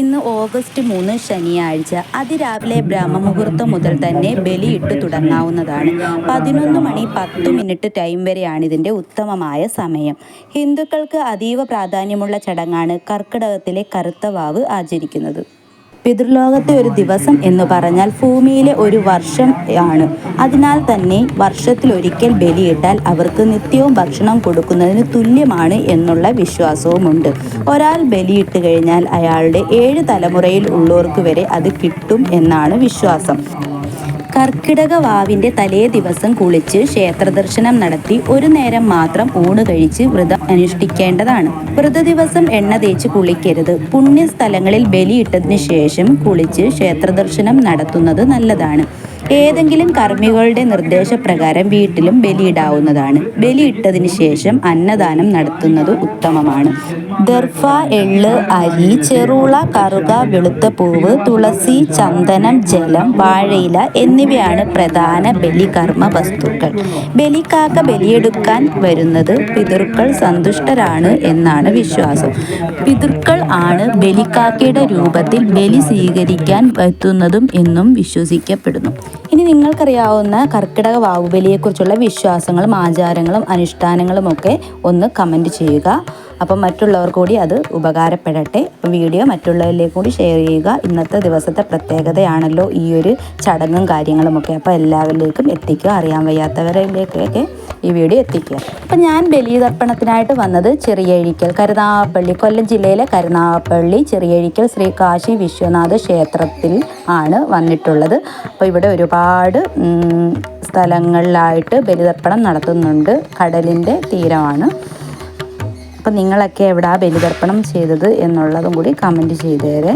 ഇന്ന് ഓഗസ്റ്റ് മൂന്ന് ശനിയാഴ്ച അതിരാവിലെ ബ്രഹ്മമുഹൂർത്തം മുതൽ തന്നെ ബലിയിട്ട് തുടങ്ങാവുന്നതാണ്. പതിനൊന്ന് മണി പത്ത് മിനിറ്റ് ടൈം വരെയാണ് ഇതിന്റെ ഉത്തമമായ സമയം. ഹിന്ദുക്കൾക്ക് അതീവ പ്രാധാന്യമുള്ള ചടങ്ങാണ് കർക്കിടകത്തിലെ കറുത്ത വാവ് ആചരിക്കുന്നത്. പിതൃലോകത്തെ ഒരു ദിവസം എന്ന് പറഞ്ഞാൽ ഭൂമിയിലെ ഒരു വർഷം ആണ്. അതിനാൽ തന്നെ വർഷത്തിൽ ഒരിക്കൽ ബലിയിട്ടാൽ അവർക്ക് നിത്യവും ഭക്ഷണം കൊടുക്കുന്നതിന് തുല്യമാണ് എന്നുള്ള വിശ്വാസവുമുണ്ട്. ഒരാൾ ബലിയിട്ട് കഴിഞ്ഞാൽ അയാളുടെ ഏഴ് തലമുറയിൽ ഉള്ളവർക്ക് വരെ അത് കിട്ടും എന്നാണ് വിശ്വാസം. കർക്കിടക വാവിന്റെ തലേ ദിവസം കുളിച്ച് ക്ഷേത്രദർശനം നടത്തി ഒരു നേരം മാത്രം ഊണ് കഴിച്ച് വ്രതം അനുഷ്ഠിക്കേണ്ടതാണ്. വ്രത ദിവസം എണ്ണ തേച്ച് കുളിക്കരുത്. പുണ്യസ്ഥലങ്ങളിൽ ബലിയിട്ടതിന് ശേഷം കുളിച്ച് ക്ഷേത്രദർശനം നടത്തുന്നത് നല്ലതാണ്. ഏതെങ്കിലും കർമ്മികളുടെ നിർദ്ദേശപ്രകാരം വീട്ടിലും ബലിയിടാവുന്നതാണ്. ബലിയിട്ടതിന് ശേഷം അന്നദാനം നടത്തുന്നത് ഉത്തമമാണ്. ദർഫ എള്ള് അരി ചെറുള കറുക വെളുത്ത പൂവ് തുളസി ചന്ദനം ജലം വാഴയില എന്നിവയാണ് പ്രധാന ബലികർമ്മ വസ്തുക്കൾ ബലിക്കാക്ക ബലിയെടുക്കാൻ വരുന്നത് പിതൃക്കൾ സന്തുഷ്ടരാണ് എന്നാണ് വിശ്വാസം. പിതൃക്കൾ ആണ് ബലിക്കാക്കയുടെ രൂപത്തിൽ ബലി സ്വീകരിക്കാൻ എത്തുന്നതും എന്നും വിശ്വസിക്കപ്പെടുന്നു. ഇനി നിങ്ങൾക്കറിയാവുന്ന കർക്കിടക വാവുബലിയെക്കുറിച്ചുള്ള വിശ്വാസങ്ങളും ആചാരങ്ങളും അനുഷ്ഠാനങ്ങളും ഒക്കെ ഒന്ന് കമന്റ് ചെയ്യുക. അപ്പം മറ്റുള്ളവർ കൂടി അത് ഉപകാരപ്പെടട്ടെ. വീഡിയോ മറ്റുള്ളവരിലേക്ക് കൂടി ഷെയർ ചെയ്യുക. ഇന്നത്തെ ദിവസത്തെ പ്രത്യേകതയാണല്ലോ ഈ ഒരു ചടങ്ങും കാര്യങ്ങളുമൊക്കെ. അപ്പോൾ എല്ലാവരിലേക്കും എത്തിക്കുക. അറിയാൻ വയ്യാത്തവരിലേക്കൊക്കെ ഈ വീഡിയോ എത്തിക്കുക. അപ്പം ഞാൻ ബലിതർപ്പണത്തിനായിട്ട് വന്നത് ചെറിയഴിക്കൽ കരുനാഗപ്പള്ളി കൊല്ലം ജില്ലയിലെ കരുനാഗപ്പള്ളി ചെറിയഴിക്കൽ ശ്രീ കാശി വിശ്വനാഥ ക്ഷേത്രത്തിൽ ആണ് വന്നിട്ടുള്ളത്. അപ്പോൾ ഇവിടെ ഒരുപാട് സ്ഥലങ്ങളിലായിട്ട് ബലിതർപ്പണം നടത്തുന്നുണ്ട്. കടലിന്റെ തീരമാണ്. അപ്പം നിങ്ങളൊക്കെ എവിടെയാണ് ബലിതർപ്പണം ചെയ്തത് എന്നുള്ളതും കൂടി കമന്റ് ചെയ്തേരെ.